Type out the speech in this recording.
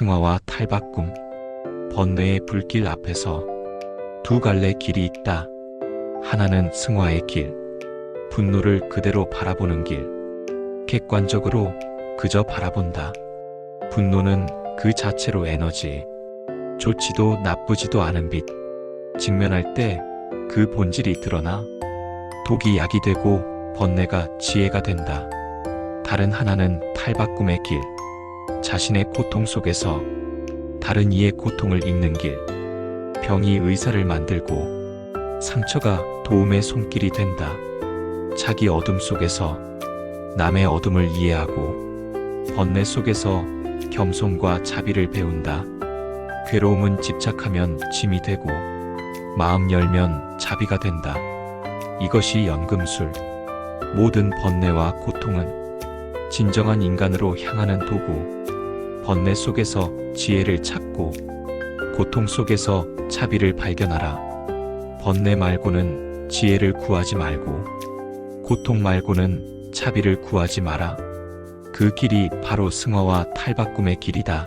승화와 탈바꿈. 번뇌의 불길 앞에서 두 갈래 길이 있다. 하나는 승화의 길. 분노를 그대로 바라보는 길. 객관적으로 그저 바라본다. 분노는 그 자체로 에너지. 좋지도 나쁘지도 않은 빛. 직면할 때 그 본질이 드러나 독이 약이 되고 번뇌가 지혜가 된다. 다른 하나는 탈바꿈의 길. 자신의 고통 속에서 다른 이의 고통을 읽는 길. 병이 의사를 만들고 상처가 도움의 손길이 된다. 자기 어둠 속에서 남의 어둠을 이해하고 번뇌 속에서 겸손과 자비를 배운다. 괴로움은 집착하면 짐이 되고 마음 열면 자비가 된다. 이것이 연금술. 모든 번뇌와 고통은 진정한 인간으로 향하는 도구. 번뇌 속에서 지혜를 찾고 고통 속에서 자비를 발견하라. 번뇌 말고는 지혜를 구하지 말고 고통 말고는 자비를 구하지 마라. 그 길이 바로 승화와 탈바꿈의 길이다.